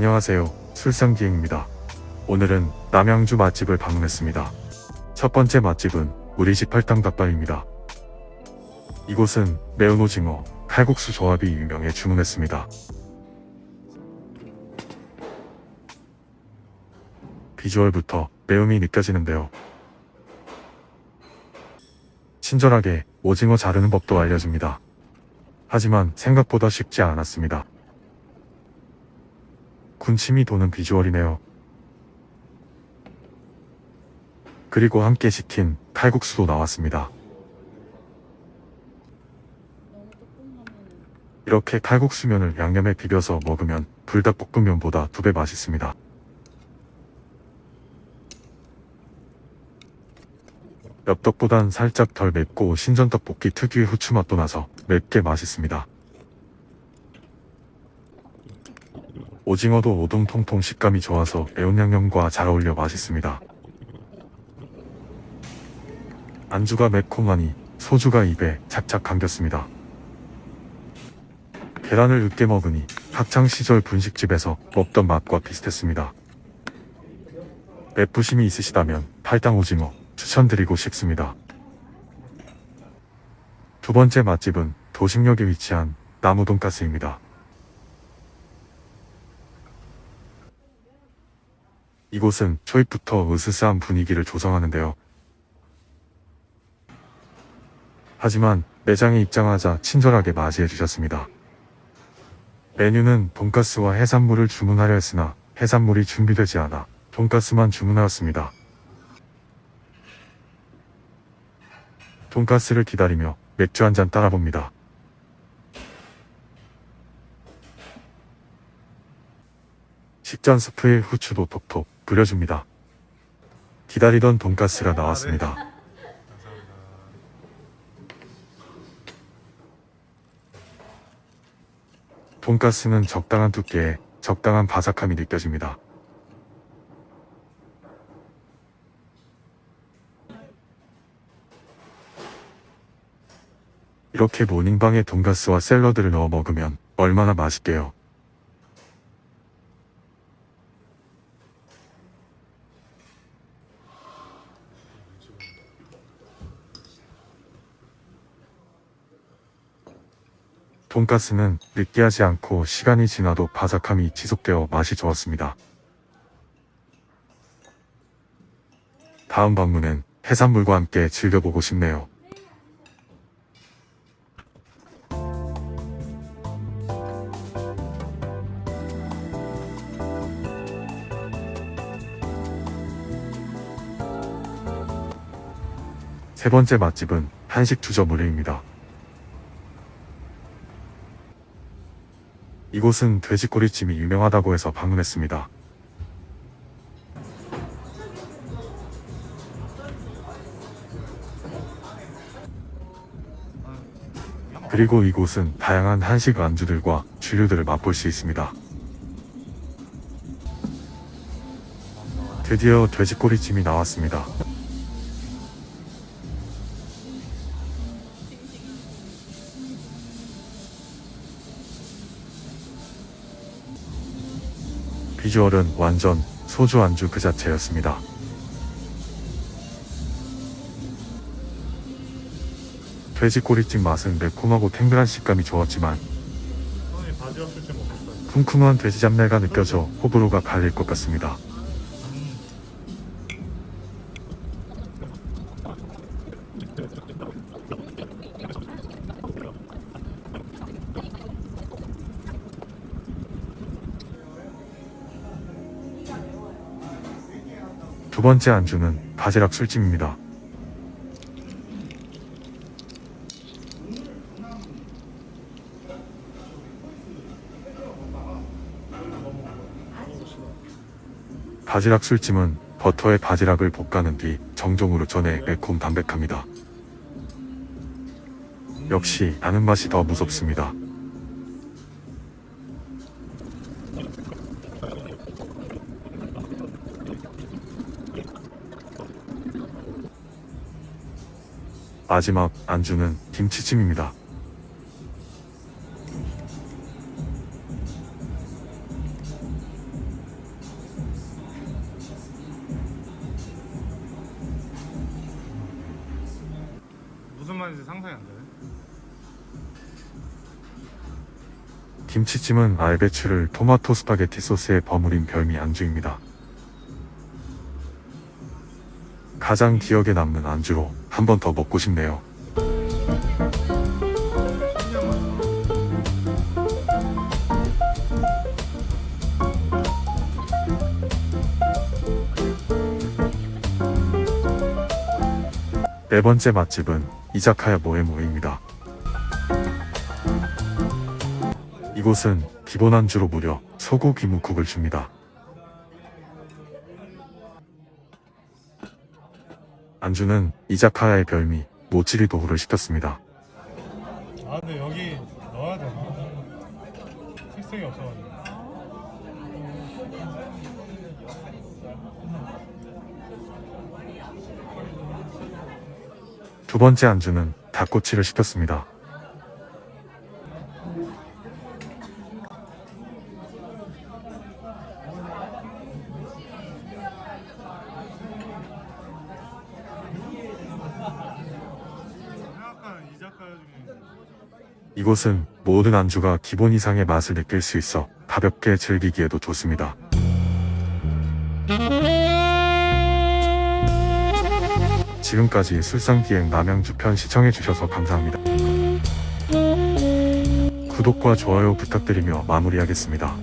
안녕하세요. 술상기행입니다. 오늘은 남양주 맛집을 방문했습니다. 첫 번째 맛집은 우리 집 팔당 닭발입니다. 이곳은 매운 오징어, 칼국수 조합이 유명해 주문했습니다. 비주얼부터 매움이 느껴지는데요. 친절하게 오징어 자르는 법도 알려줍니다. 하지만 생각보다 쉽지 않았습니다. 군침이 도는 비주얼이네요. 그리고 함께 시킨 칼국수도 나왔습니다. 이렇게 칼국수면을 양념에 비벼서 먹으면 불닭볶음면보다 두 배 맛있습니다. 엽떡보단 살짝 덜 맵고 신전떡볶이 특유의 후추 맛도 나서 맵게 맛있습니다. 오징어도 오동통통 식감이 좋아서 매운 양념과 잘 어울려 맛있습니다. 안주가 매콤하니 소주가 입에 착착 감겼습니다. 계란을 으깨 먹으니 학창시절 분식집에서 먹던 맛과 비슷했습니다. 맵부심이 있으시다면 팔당 오징어 추천드리고 싶습니다. 두 번째 맛집은 도심역에 위치한 나무 돈가스입니다. 이곳은 초입부터 으스스한 분위기를 조성하는데요. 하지만 매장에 입장하자 친절하게 맞이해 주셨습니다. 메뉴는 돈가스와 해산물을 주문하려 했으나 해산물이 준비되지 않아 돈가스만 주문하였습니다. 돈가스를 기다리며 맥주 한 잔 따라봅니다. 식전 스프에 후추도 톡톡 뿌려줍니다. 기다리던 돈가스가 나왔습니다. 돈가스는 적당한 두께에 적당한 바삭함이 느껴집니다. 이렇게 모닝방에 돈가스와 샐러드를 넣어 먹으면 얼마나 맛있게요. 돈가스는 느끼하지 않고 시간이 지나도 바삭함이 지속되어 맛이 좋았습니다. 다음 방문은 해산물과 함께 즐겨보고 싶네요. 세 번째 맛집은 한식 주저물회입니다. 이곳은 돼지꼬리찜이 유명하다고 해서 방문했습니다. 그리고 이곳은 다양한 한식 안주들과 주류들을 맛볼 수 있습니다. 드디어 돼지꼬리찜이 나왔습니다. 비주얼은 완전 소주 안주 그 자체였습니다. 돼지 꼬리찜 맛은 매콤하고 탱글한 식감이 좋았지만. 쿰쿰한 돼지 잡내가 느껴져 호불호가 갈릴 것 같습니다. 두 번째 안주는 바지락 술찜입니다. 바지락 술찜은 버터에 바지락을 볶아낸 뒤 정종으로 전해 매콤 담백합니다. 역시 아는 맛이 더 무섭습니다. 마지막 안주는 김치찜입니다. 무슨 말인지 상상이 안 되네. 김치찜은 알배추를 토마토 스파게티 소스에 버무린 별미 안주입니다. 가장 기억에 남는 안주로 한 번 더 먹고 싶네요. 네 번째 맛집은 이자카야 모에모에입니다. 이곳은 기본 안주로 무려 소고기 묵국을 줍니다. 안주는 이자카야의 별미 모찌리 도후를 시켰습니다. 아 근데 여기 넣어야 되나? 식생이 없어가지고. 두 번째 안주는 닭꼬치를 시켰습니다. 이곳은 모든 안주가 기본 이상의 맛을 느낄 수 있어 가볍게 즐기기에도 좋습니다. 지금까지 술상기행 남양주 편 시청해주셔서 감사합니다. 구독과 좋아요 부탁드리며 마무리하겠습니다.